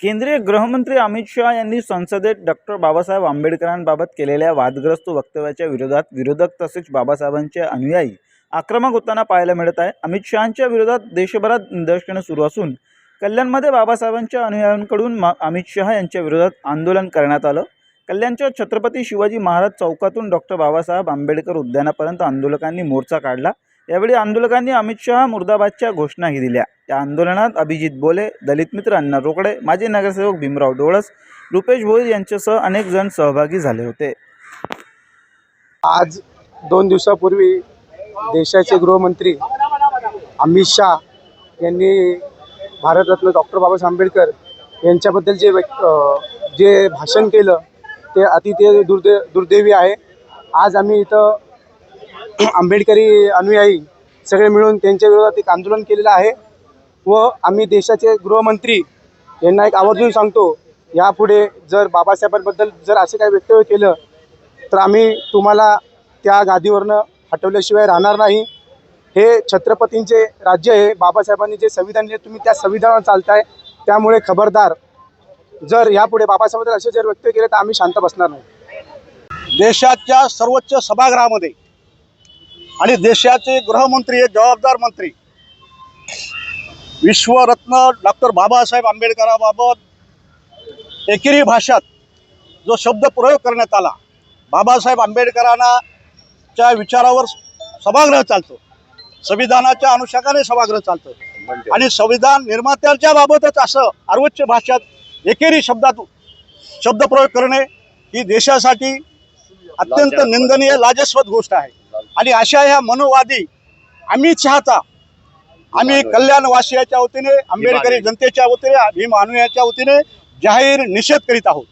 केंद्रीय गृहमंत्री अमित शहा यांनी संसदेत डॉक्टर बाबासाहेब आंबेडकरांबाबत केलेल्या वादग्रस्त वक्तव्याच्या विरोधात विरोधक तसेच बाबासाहेबांचे अनुयायी आक्रमक होताना पाहायला मिळत आहे. अमित शहांच्या विरोधात देशभरात निदर्शनं सुरू असून कल्याणमध्ये बाबासाहेबांच्या अनुयायांकडून अमित शहा यांच्या विरोधात आंदोलन करण्यात आलं. कल्याणच्या छत्रपती शिवाजी महाराज चौकातून डॉक्टर बाबासाहेब आंबेडकर उद्यानापर्यंत आंदोलकांनी मोर्चा काढला. यावेळी आंदोलकांनी अमित शहा मुर्दाबादच्या घोषणाही दिल्या. या आंदोलनात अभिजित बोले दलित मित्र अण्णा रोकडे माजी नगरसेवक भीमराव डोळस रुपेश भोईर यांच्यासह अनेक जण सहभागी झाले होते. आज दोन दिवसापूर्वी देशाचे गृहमंत्री अमित शहा यांनी भारतरत्न डॉक्टर बाबासाहेब आंबेडकर यांच्याबद्दल जे व्यक्त जे भाषण केलं ते अतिथय दुर्दे दुर्दैवी आहे. आज आम्ही इथं आंबेडकरी अनुयायी सगळे मिळून त्यांच्या विरोधात एक आंदोलन केलेलं आहे व आम्ही देशाचे गृहमंत्री यांना एक आवर्जून सांगतो यापुढे जर बाबासाहेबांबद्दल जर असे काही वक्तव्य केलं तर आम्ही तुम्हाला त्या गादीवरनं हटवल्याशिवाय राहणार नाही. हे छत्रपतींचे राज्य आहे बाबासाहेबांनी जे संविधान लिहिले तुम्ही त्या संविधानावर चालताय त्यामुळे खबरदार. जर यापुढे बाबासाहेबांबद्दल असे जर व्यक्त केले तर आम्ही शांत बसणार नाही. देशाच्या सर्वोच्च सभागृहामध्ये आणि देशाचे गृहमंत्री हे जबाबदार मंत्री. विश्वरत्न डॉक्टर बाबासाहेब आंबेडकराबाबत एकेरी भाषात जो शब्द प्रयोग करण्यात आला बाबासाहेब आंबेडकरांना च्या विचारावर सभागृह चालतो. संविधानाच्या अनुषंगाने सभागृह चालतं. आणि संविधान निर्मात्यांच्या बाबतच असं सर्वोच्च भाषात एकेरी शब्दात शब्दप्रयोग करणे ही देशासाठी अत्यंत निंदनीय लाजस्वत गोष्ट आहे. आणि अशा ह्या मनोवादी अमित शहाचा आम्ही कल्याणवासियाच्या वतीने आंबेडकरी जनतेच्या वतीने भीम अनुयाच्या वतीने जाहीर निषेध करीत आहोत.